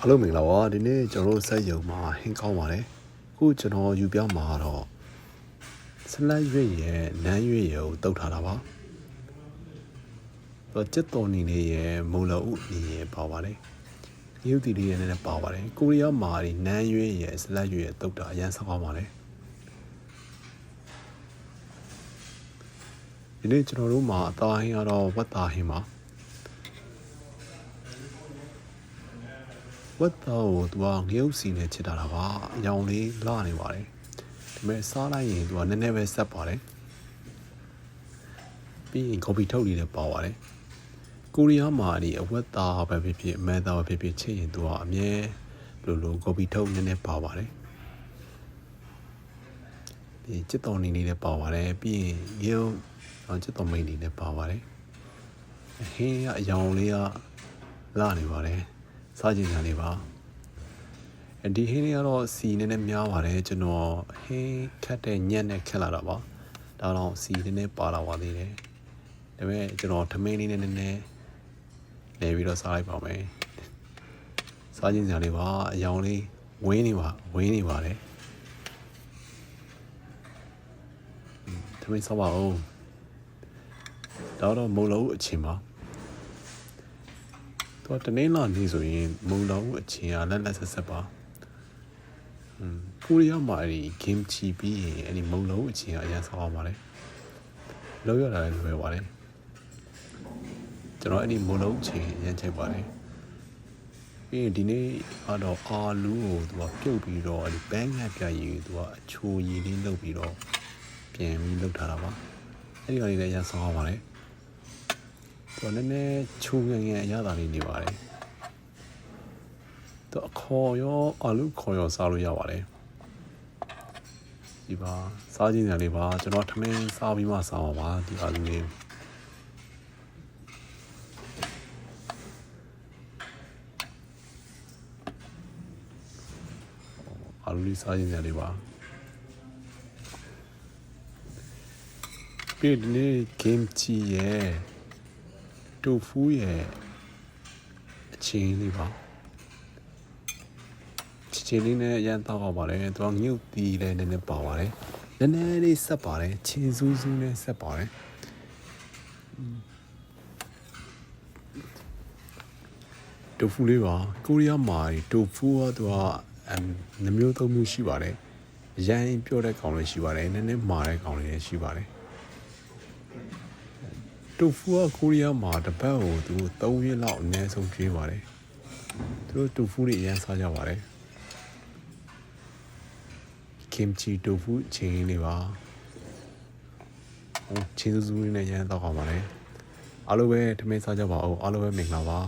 အားလုံးမင်္ဂလာပါဒီနေ့ကျွန်တော်တို့ဆက်ယုံမှာဟင်းကောင်းပါတယ်ခုကျွန်တော်ယူပြမှာတော့ဆလတ်ရွေရဲ့နန်းရွေရဲ့ကိုတုတ်ထားတာပါတော့စစ်တော်နေနေရဲ့မုံလောဥနေရဲ့ပါပါတယ်ရုပ်တီလေးရဲ့လည်းပါပါတယ်ကိုရီးယားမှာဒီနန်းရွေရဲ့ဆလတ်ရွေရဲ့တုတ်တာအရန်ဆောင်းပါတယ်ဒီနေ့ကျွန်တော်တို့မှာအသားဟင်းကတော့ဝတ်သားဟင်းပါ ဝက်သားကိုသူကငရုတ်စီနဲ့ချစ်တာတာပါအယောင်လေးလာနေပါတယ်ဒါပေမဲ့စားလိုက်ရင်သူကနည်းနည်းပဲဆက်ပါတယ်ပြီးရင်ကော်ဖီထုတ်လေးလည်းပါပါတယ်ကိုရီးယားမှာဒီအဝက်သားပဲဖြစ်ဖြစ်အမဲသားပဲဖြစ်ဖြစ်ချစ်ရင်သူကအမြဲလိုလိုကော်ဖီထုတ်နည်းနည်းပါပါတယ်ဒီချစ်တော်နေနေလည်းပါပါတယ်ပြီးရင်ရုပ်တော့ချစ်တော်မိန်နေလည်းပါပါတယ်ဟင်းကအယောင်လေးကလာနေပါတယ် စားကြည့်ကြနေပါအဲဒီဟင်းလေးကတော့စီနည်းနည်းများပါတယ်ကျွန်တော်ဟင်းခတ်တဲ့ညက်နဲ့ခက်လာတာပါဒါတော့စီနည်းနည်းပါလာပါသေးတယ်ဒါပေမဲ့ကျွန်တော်ထမင်းလေးနဲ့နည်းနည်းလဲပြီးတော့စားလိုက်ပါမယ်စားကြည့်ကြနေပါအယောင်လေးဝင်းနေပါဝင်းနေပါတယ်ထမင်းစားပါဦးဒါတော့မုံလုံးအချင်းပါ တော့တနေ့လာနေဆိုရင်မုံတော်အချင်းအားလက်လက်ဆက်ဆက်ပါอืมကိုရီးယားမှာအဲ့ဒီ game ချီပြီးရင်အဲ့ဒီမုံလုံးအချင်းအားအရင်ဆောင်းအောင်ပါတယ်လောက်ရတာလည်းလွယ်ပါတယ်ကျွန်တော်အဲ့ဒီမုံလုံးအချင်းအရင်ချိန်ပါတယ်ပြီးရင်ဒီနေ့ကတော့အာလူးကိုသူကပြုတ်ပြီးတော့အဲ့ဒီဘန်းငတ်ပြရည်သူကအချိုရည်လေးလုပ်ပြီးတော့ပြန်ပြီးလုပ်ထားတာပါအဲ့ဒီကလေးလည်းအရင်ဆောင်းအောင်ပါတယ် တော့နည်းနည်းချိုးငယ်ငယ်အရသာလေးနေပါတယ်တော့အခေါ်ရောအလူခေါ်ရောစားလို့ရပါတယ်ဒီပါစားခြင်းညာလေးပါကျွန်တော်ထမင်းစားပြီးမှစားပါပါဒီအလူလေးအလူလေးစားခြင်းညာလေးပါပြီးဒီနေ့ game ချီရဲ့ တူဖူးရဲ့အချင်းလေးပါချစ်ချင်းလေးနဲ့အရန်တော့ပါပါတယ်သူကငှုတ်တီးလည်းနည်းနည်းပါပါတယ်နည်းနည်းလေးဆက်ပါတယ်ချင်းစူးစူးနဲ့ဆက်ပါတယ်တူဖူးလေးပါကိုရီးယားမှာတူဖူးကသူကအမ်နှမျိုးသုံးမျိုးရှိပါတယ်အရန်ပြောတဲ့ကောင်လေးရှိပါတယ်နည်းနည်းမာတဲ့ကောင်လေးလည်းရှိပါတယ် တူဖူကကိုရီးယားမှာတပတ်ကိုသူ3ရက်လောက်အနည်းဆုံးကျွေးပါတယ်သူတို့တူဖူတွေအရင်စားကြပါတယ်ကင်ချီတူဖူချင်းလေးပါဟိုချင်းစူးစူးလေးနဲ့ရမ်းတော့ပါပါတယ်အားလုံးပဲထမင်းစားကြပါဦးအားလုံးပဲမင်္ဂလာပါ